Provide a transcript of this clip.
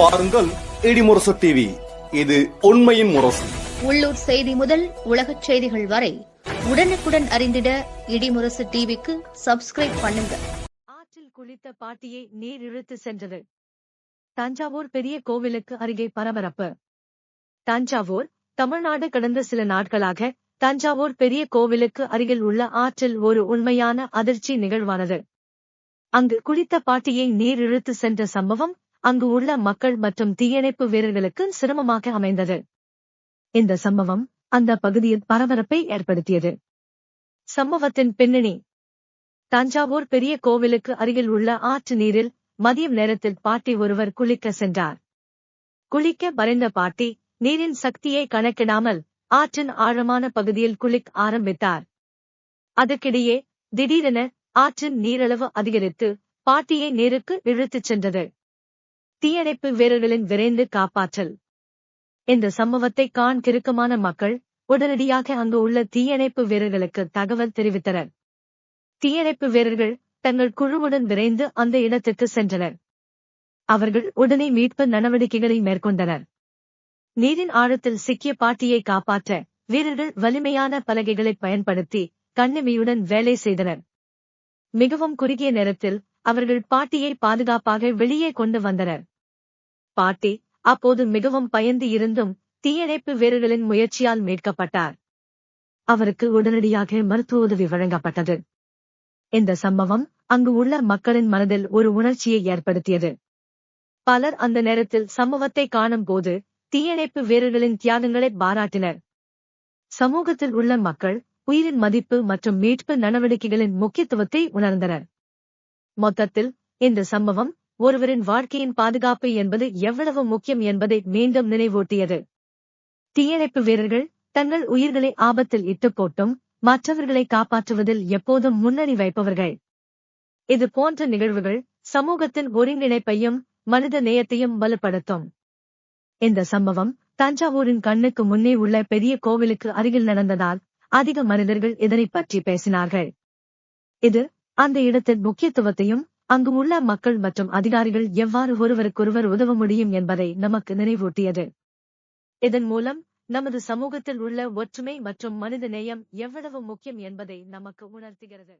பாருங்கள் இடிமுரசு டிவி இது உண்மையின் முரசு. உள்ளூர் செய்தி முதல் உலகச் செய்திகள் வரை உடனுக்குடன் அறிந்திட இடிமுரசு டிவிக்கு சப்ஸ்கிரைப் பண்ணுங்க. ஆற்றில் குளித்த பாட்டியை நீர் இழுத்து சென்றது. தஞ்சாவூர் பெரிய கோவிலுக்கு அருகே பரபரப்பு. தஞ்சாவூர் தமிழ்நாடு கடந்த சில நாட்களாக தஞ்சாவூர் பெரிய கோவிலுக்கு அருகில் உள்ள ஆற்றில் ஒரு உண்மையான அதிர்ச்சி நிகழ்வானது. அங்கு குளித்த பாட்டியை நீர் இழுத்து சென்ற சம்பவம் அங்கு உள்ள மக்கள் மற்றும் தீயணைப்பு வீரர்களுக்கு சிரமமாக அமைந்தது. இந்த சம்பவம் அந்த பகுதியில் பரபரப்பை ஏற்படுத்தியது. சம்பவத்தின் பின்னணி. தஞ்சாவூர் பெரிய கோவிலுக்கு அருகில் உள்ள ஆற்று நீரில் மதியம் நேரத்தில் பாட்டி ஒருவர் குளிக்க சென்றார். குளிக்க மறைந்த பாட்டி நீரின் சக்தியை கணக்கிடாமல் ஆற்றின் ஆழமான பகுதியில் குளிக்க ஆரம்பித்தார். அதற்கிடையே திடீரென ஆற்றின் நீரளவு அதிகரித்து பாட்டியை நீருக்கு இழுத்துச் சென்றது. தீயணைப்பு வீரர்களின் விரைந்து காப்பாற்றல். இந்த சம்பவத்தை காண் திருக்கமான மக்கள் உடனடியாக அங்கு உள்ள தீயணைப்பு வீரர்களுக்கு தகவல் தெரிவித்தனர். தீயணைப்பு வீரர்கள் தங்கள் குழுவுடன் விரைந்து அந்த இடத்திற்கு சென்றனர். அவர்கள் உடனே மீட்பு நடவடிக்கைகளை மேற்கொண்டனர். நீரின் ஆழத்தில் சிக்கிய பாட்டியை காப்பாற்ற வீரர்கள் வலிமையான பலகைகளை பயன்படுத்தி கண்ணிமையுடன் வேலை செய்தனர். மிகவும் குறுகிய நேரத்தில் அவர்கள் பாட்டியை பாதுகாப்பாக வெளியே கொண்டு வந்தனர். பாட்டி அப்போது மிகவும் பயந்து இருந்தும் தீயணைப்பு வீரர்களின் முயற்சியால் மீட்கப்பட்டார். அவருக்கு உடனடியாக மருத்துவ உதவி வழங்கப்பட்டது. இந்த சம்பவம் அங்கு உள்ள மக்களின் மனதில் ஒரு உணர்ச்சியை ஏற்படுத்தியது. பலர் அந்த நேரத்தில் சம்பவத்தை காணும் போது தீயணைப்பு வீரர்களின் தியாகங்களை பாராட்டினர். சமூகத்தில் உள்ள மக்கள் உயிரின் மதிப்பு மற்றும் மீட்பு நடவடிக்கைகளின் முக்கியத்துவத்தை உணர்ந்தனர். மொத்தத்தில் இந்த சம்பவம் ஒருவரின் வாழ்க்கையின் பாதுகாப்பு என்பது எவ்வளவு முக்கியம் என்பதை மீண்டும் நினைவூட்டியது. தீயணைப்பு வீரர்கள் தங்கள் உயிர்களை ஆபத்தில் இட்டு போட்டும் மற்றவர்களை காப்பாற்றுவதில் எப்போதும் முன்னணி வைப்பவர்கள். இது போன்ற நிகழ்வுகள் சமூகத்தின் ஒருங்கிணைப்பையும் மனித நேயத்தையும் வலுப்படுத்தும். இந்த சம்பவம் தஞ்சாவூரின் கண்ணுக்கு முன்னே உள்ள பெரிய கோவிலுக்கு அருகில் நடந்ததால் அதிக மனிதர்கள் இதனைப் பற்றி பேசினார்கள். இது அந்த இடத்தின் முக்கியத்துவத்தையும் அங்கு உள்ள மக்கள் மற்றும் அதிகாரிகள் எவ்வாறு ஒருவருக்கொருவர் உதவ முடியும் என்பதை நமக்கு நினைவூட்டியது. இதன் மூலம் நமது சமூகத்தில் உள்ள ஒற்றுமை மற்றும் மனித நேயம் எவ்வளவு முக்கியம் என்பதை நமக்கு உணர்த்துகிறது.